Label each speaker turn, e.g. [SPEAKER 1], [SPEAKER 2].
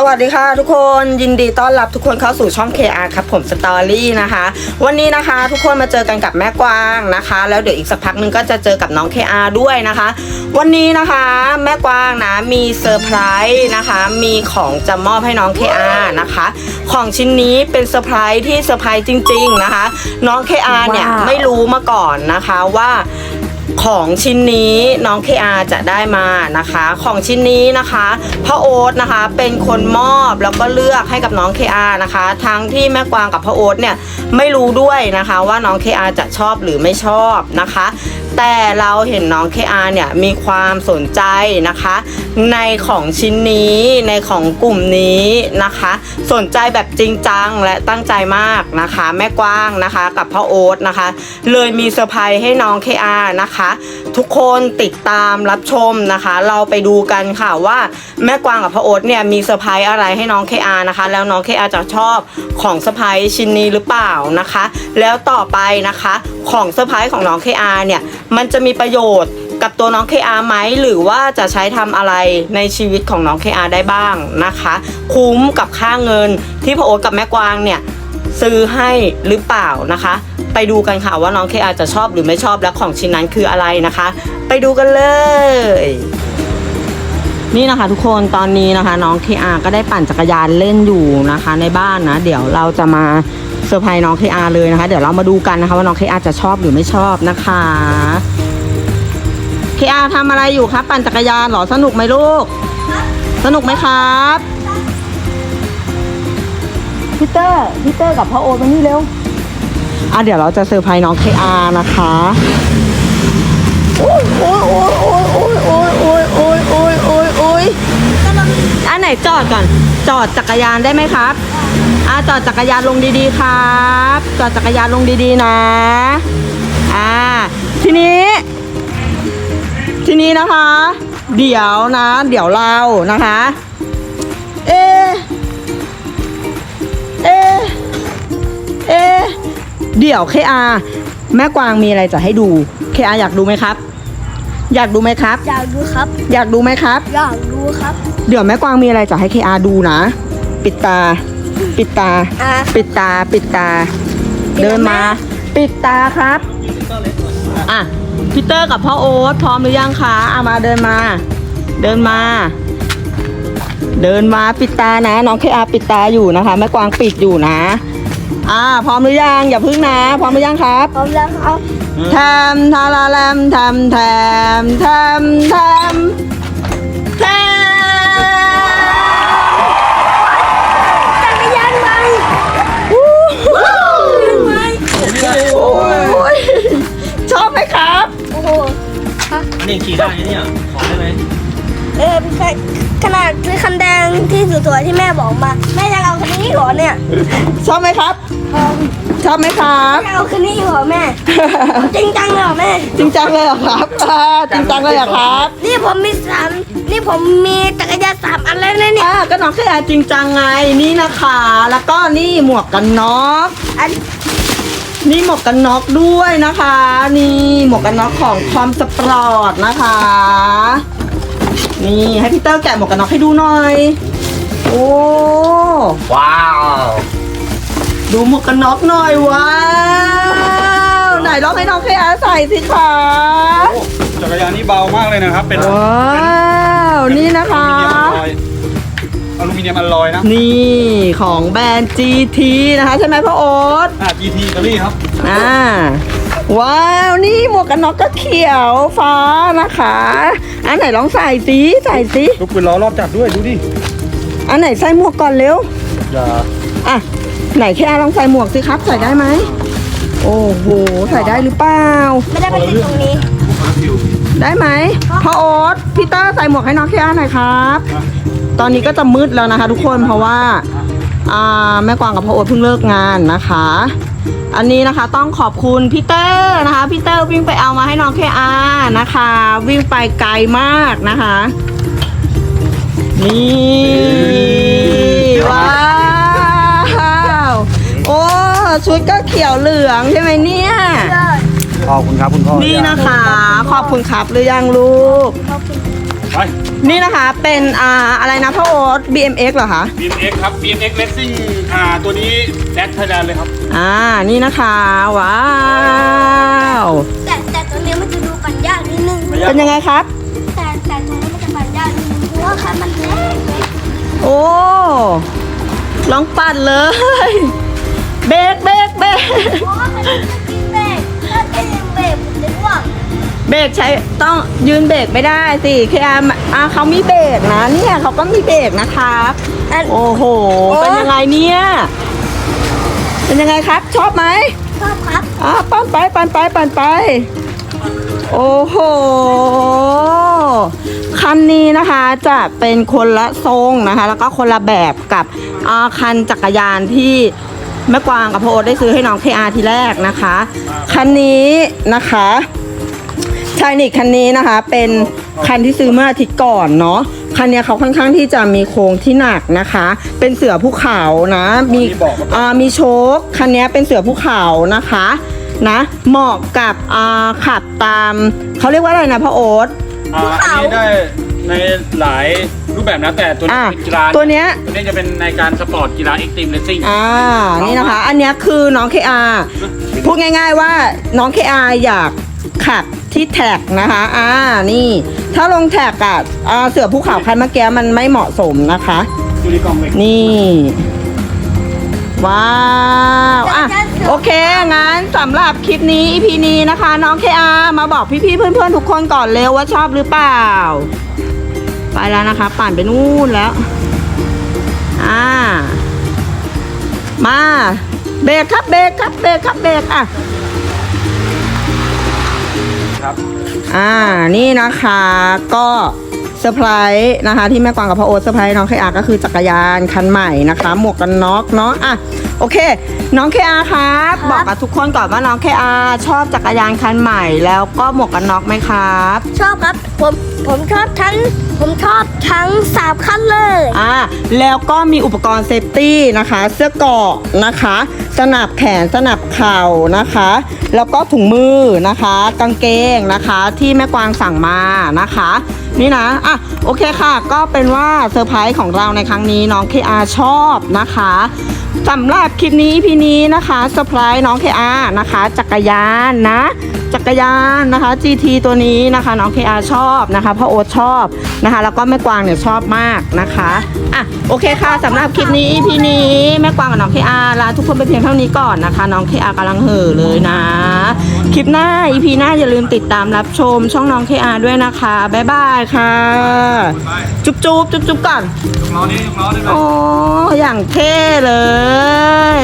[SPEAKER 1] สวัสดีค่ะทุกคนยินดีต้อนรับทุกคนเข้าสู่ช่อง KR ครับผมสตอรี่นะคะ วันนี้นะคะทุกคนมาเจอกันกับแม่กวางนะคะ แล้วเดี๋ยวอีกสักพักหนึงก็จะเจอกับน้อง KR ด้วยนะคะ วันนี้นะคะแม่กวางนะมีเซอร์ไพรส์นะคะ มีของจะมอบให้น้อง KR นะคะ ของชิ้นนี้เป็นเซอร์ไพรส์ที่เซอร์ไพรส์จริง ๆนะคะ น้อง KR เนี่ย
[SPEAKER 2] ว้าว
[SPEAKER 1] ไม่รู้มาก่อนนะคะว่า ของชิ้นนี้น้องเคอาจะได้มานะคะ ของชิ้นนี้นะคะพ่อโอ๊ตนะคะเป็นคนมอบแล้วก็เลือกให้กับน้องเคอานะคะ ทั้งที่แม่กวางกับพ่อโอ๊ตเนี่ยไม่รู้ด้วยนะคะ ว่าน้องเคอาจะชอบหรือไม่ชอบนะคะ แต่เราเห็นน้อง KR เนี่ยมีความสนใจนะคะ ในของชิ้นนี้ในของกลุ่มนี้นะคะ สนใจแบบจริงจังและตั้งใจมากนะคะ แม่กว้างนะคะกับพ่อโอ๊ตนะคะ เลยมีเซอร์ไพรส์ให้น้อง KR นะคะ ทุกคนติดตามรับชมนะคะ เราไปดูกันค่ะว่าแม่กวางกับพ่อโอ๊ตเนี่ยมีเซอร์ไพรส์อะไรให้น้อง KR นะคะ แล้วน้อง KR จะชอบของเซอร์ไพรส์ชิ้นนี้หรือเปล่านะคะ แล้วต่อไปนะคะ ของเซอร์ไพรส์ของน้อง KR เนี่ย มันจะมีประโยชน์กับตัวน้อง KR ไหมหรือว่าจะใช้ทำอะไรในชีวิตของน้อง KR ได้บ้างนะคะ คุ้มกับค่าเงินที่พ่อโอ๊ตกับแม่กวางเนี่ยซื้อให้หรือเปล่านะคะ ไปดูกันค่ะว่าน้อง KR จะชอบหรือไม่ชอบและของชิ้นนั้นคืออะไรนะคะ ไปดูกันเลย นี่นะคะทุกคนตอนนี้นะคะ น้อง KR ก็ได้ปั่นจักรยานเล่นอยู่นะคะ ในบ้านนะ เดี๋ยวเราจะมา เซอร์ไพรส์น้อง KR เลยนะคะ เดี๋ยวเรามาดูกันนะคะ ว่าน้อง KR จะชอบหรือไม่ชอบนะคะ KR ทำอะไรอยู่ครับ ปั่นจักรยานเหรอสนุกไหมลูก สนุกไหมครับพี่เตอร์พี่เตอร์กับพ่อโอ๊ตมานี่เร็วอะเดี๋ยวเราจะเซอร์ไพรส์น้อง KR นะคะโอ้ยโอ้ยโอ้ยโอ้ยโอ้ยโอ้ยโอ้ยโอ้ยโอ้ยโอ้ยโอ้ยอั นไหนจอดก่อน จอดจักรยานได้ไหมครับอะจอดจักรยานลงดีๆครับ จอดจักรยานลงดีๆนะอ่าทีนี้ ทีนี้นะคะ เดี๋ยวนะ เดี๋ยวเรานะคะ เอเอเอเดี๋ยวเคอาแม่กวางมีอะไรจะให้ดูเคอาอยากดูไหมครับ อยากดูไหมครับ
[SPEAKER 2] อยากดูครับ
[SPEAKER 1] อยากดูไหมครับ
[SPEAKER 2] อยากดูครับ
[SPEAKER 1] เดี๋ยวแม่กวางมีอะไรจะให้เคอาดูนะ ปิดตา ปิดตา
[SPEAKER 2] อะ
[SPEAKER 1] ปิดตา ปิดตา
[SPEAKER 2] ปิดแล้ว
[SPEAKER 1] เดินมา
[SPEAKER 2] แม่
[SPEAKER 1] ปิดตาครับ อะพีเตอร์กับพ่อโอ๊ตพร้อมหรือยังคะอะมาเดินมา เดินมา เดินมาปิดตานะ น้องเคอาปิดตาอยู่นะคะแม่กวางปิดอยู่นะ อ่า พร้อมหรือยังอย่าพึ่งนะ พร้อมหรือยังครับ
[SPEAKER 2] พร้อมแล้วครับ
[SPEAKER 1] แทมทาราแลมแทมแทมแทมแทมแทม
[SPEAKER 2] จักรยานไป
[SPEAKER 1] โอ้ยชอบไหมครับ
[SPEAKER 2] โอ้โห
[SPEAKER 3] อันนี้ขี่ได้ไหมเนี่ย ขอได้ไหม
[SPEAKER 2] เออเป็นขนาดคือคันแดงที่สวยๆที่แม่บอกมา แม่จะเอาคันนี้เหรอเนี่ย
[SPEAKER 1] ชอบไหมครับ
[SPEAKER 2] เออ
[SPEAKER 1] ชอบไหมครับ
[SPEAKER 2] แม่เอาคันนี้เหรอแม่ จริงจังเลยเหรอแม่
[SPEAKER 1] จริงจังเลยเหรอครับอ่าจริงจังเลยเหรอครับ
[SPEAKER 2] นี่ผมมีสามนี่ผมมีจักรยานสามอันแล้วนะเนี่ย
[SPEAKER 1] อ่าก็น้องแค่อาจริงจังไงนี่นะคะ แล้วก็นี่หมวกกันน็อก
[SPEAKER 2] อัน
[SPEAKER 1] นี่หมวกกันน็อกด้วยนะคะ นี่หมวกกันน็อกของคอมสปอร์ตนะคะ นี่ให้พี่เตอร์แกะหมวกกันน็อกให้ดูหน่อย โอ้
[SPEAKER 3] ว้าว
[SPEAKER 1] ดูหมวกกันน็อกหน่อยว้าวไหนลองให้น้องแค่อาใส่สิคะ
[SPEAKER 4] โอ้จักรยานนี่เบามากเลยนะครับ เป็น
[SPEAKER 1] ว้าวนี่นะคะ
[SPEAKER 4] อลูมิเนียมอลลอยนะ
[SPEAKER 1] นี่ของแบรนด์ GT นะคะ ใช่ไหมพ่อโอ๊ต
[SPEAKER 4] อ่า GT อิตาลีครับ
[SPEAKER 1] อ่าว้าวนี่หมวกกันน็อกก็เขียวฟ้านะคะ อันไหนลองใส่สิใส่สิ
[SPEAKER 4] ลูกปืนล้อรอบจับด้วยดูดิ
[SPEAKER 1] อันไหนใส่หมวกก่อนเร็ว
[SPEAKER 4] อย่า
[SPEAKER 1] อะ ไหนแค่ลองใส่หมวกสิครับ ใส่ได้ไหม โอ้โห ใส่ได้หรือเปล่า
[SPEAKER 2] ไม่ได้ไปติดตรงนี้
[SPEAKER 1] ได้ไหมพ่อโอ๊ตพี่เตอร์ใส่หมวกให้น้องแค่หน่อยครับ ตอนนี้ก็จะมืดแล้วนะคะ ทุกคนเพราะว่าอ่าแม่กวางกับพ่อโอ๊ตเพิ่งเลิกงานนะคะ อันนี้นะคะต้องขอบคุณพี่เตอร์นะคะพี่เตอร์วิ่งไปเอามาให้น้องเคอานะคะ วิ่งไปไกลมากนะคะ นี่ ลืองใช่ไหมเนี่ย
[SPEAKER 4] ขอบคุณครับคุณพ่อ
[SPEAKER 1] นี่นะคะ ขอบคุณครับหรือยังลูก
[SPEAKER 2] ขอบคุณ
[SPEAKER 4] ไป
[SPEAKER 1] นี่นะคะเป็นอ่าอะไรนะพ่อโอ๊ต BMX เหรอคะ
[SPEAKER 4] BMX ครับ BMX Racing อ่าตัวนี้แดดไทยแลนด์เลยครับ
[SPEAKER 1] อ่า นี่นะคะ ว้าว
[SPEAKER 2] แต่แต่ตัวนี้มันจะดูปั่นยากนิดนึง
[SPEAKER 4] ไม่ยาก
[SPEAKER 1] เป็นยังไงครับ
[SPEAKER 2] แต่แต่ตัวนี้มันจะปั่นยากนิดนึงเพราะว่าคันมันเล็ก
[SPEAKER 1] โอ้ ลองปั่นเลย เบรกเบรกเบรก
[SPEAKER 2] เพราะว่าคันนี้มันกินเบรกถ้าจะยิงเบรกผมจะร่วง
[SPEAKER 1] เบรกใช้ต้องยืนเบรกไม่ได้สิแค่อ่าเขามีเบรกนะเนี่ยเขาก็มีเบรกนะครับ
[SPEAKER 2] อัน
[SPEAKER 1] โอ้โหเป็นยังไงเนี่ยเป็นยังไงครับ ชอบไหม
[SPEAKER 2] ชอบครับ
[SPEAKER 1] อ่าปั่นไปปั่นไปปั่นไป โอ้โหคันนี้นะคะจะเป็นคนละทรงนะคะ แล้วก็คนละแบบกับอ่าคันจักรยานที่ แม่กวางกับพ่อโอ๊ตได้ซื้อให้น้องเคอาทีแรกนะคะ คันนี้นะคะชายนิกคันนี้นะคะ เป็นคันที่ซื้อเมื่ออาทิตย์ก่อนเนาะคันนี้เขาค่อนข้างที่จะมีโครงที่หนักนะคะ เป็นเสือภูเขานะ มี
[SPEAKER 4] มีบอกว่า
[SPEAKER 1] มีโชคคันนี้เป็นเสือภูเขานะคะนะเหมาะกับอ่าขับตามเขาเรียกว่าอะไรนะพ่อโอ๊ต
[SPEAKER 4] อ่าอันนได้ ในหลายรูปแบบนะแต่ตัวนี้
[SPEAKER 1] อะ
[SPEAKER 4] เป็นกีฬา
[SPEAKER 1] ตัวเนี้ย
[SPEAKER 4] ตัวนี้จะเป็นในการสปอร์ตกีฬาเอ็กซ์ตรีมเรซิ่ง
[SPEAKER 1] อ่า นี่นะคะ อันเนี้ยคือน้องเคอาพูดง่ายๆว่าน้องเคอาอยากขับที่แท็กนะคะ อ่า นี่ ถ้าลงแท็กอะอ่าเสือภูเขาคันเมื่อกี้มันไม่เหมาะสมนะคะ
[SPEAKER 4] ดูดีกองเล็ก
[SPEAKER 1] นี่ ว้าว อะ โอเค งั้นสำหรับคลิปนี้ EP นี้นะคะ น้องเคอามาบอกพี่ๆเพื่อนๆทุกคนก่อนเร็วว่าชอบหรือเปล่า ไปแล้วนะคะ ปั่นไปนู่นแล้ว อ่า มา เบรกครับเบรกครับเบรกครับเบรกอะ
[SPEAKER 4] ครับ
[SPEAKER 1] อ่า นี่นะคะก็เซอร์ไพรส์นะคะ ที่แม่กวางกับพ่อโอ๊ตเซอร์ไพรส์น้องเคอาก็คือจักรยานคันใหม่นะคะ หมวกกันน็อกเนาะอะโอเค น้องเคอาครับ บอกกับทุกคนก่อนว่าน้องเคอาชอบจักรยานคันใหม่ แล้วก็หมวกกันน็อกไหมครับ
[SPEAKER 2] ชอบครับ ผมผมชอบทั้ง ผมชอบทั้งสามคันเลย
[SPEAKER 1] อ่าแล้วก็มีอุปกรณ์เซฟตี้นะคะ เสื้อเกราะนะคะ สนับแขนสนับเข่านะคะ แล้วก็ถุงมือนะคะ กางเกงนะคะที่แม่กวางสั่งมานะคะ นี่นะอะโอเคค่ะ ก็เป็นว่าเซอร์ไพรส์ของเราในครั้งนี้น้อง KR ชอบนะคะ สำหรับคลิปนี้พี่นี้นะคะเซอร์ไพรส์น้องเคอานะคะ จักรยานนะ จักรยานนะคะ GT ตัวนี้นะคะน้องเคอาชอบนะคะพ่อโอ๊ตชอบนะคะ แล้วก็แม่กวางเนี่ยชอบมากนะคะอะโอเคค่ะสำหรับคลิปนี้พี่นี้แม่กวางกับน้อง KR ลาทุกคนไปเพียงเท่านี้ก่อนนะคะ น้องเคากำลังเห่อเลยนะ คลิปหน้า EP หน้าอย่าลืมติดตามรับชมช่องน้อง KR ด้วยนะคะ บ๊ายบายค่ะ จุ๊บจุ๊บจุ๊บจุ๊บก่อน
[SPEAKER 4] ลูกล้อนี้ลูกล้อได้ไหม
[SPEAKER 1] โอ้ อย่างเท่เลย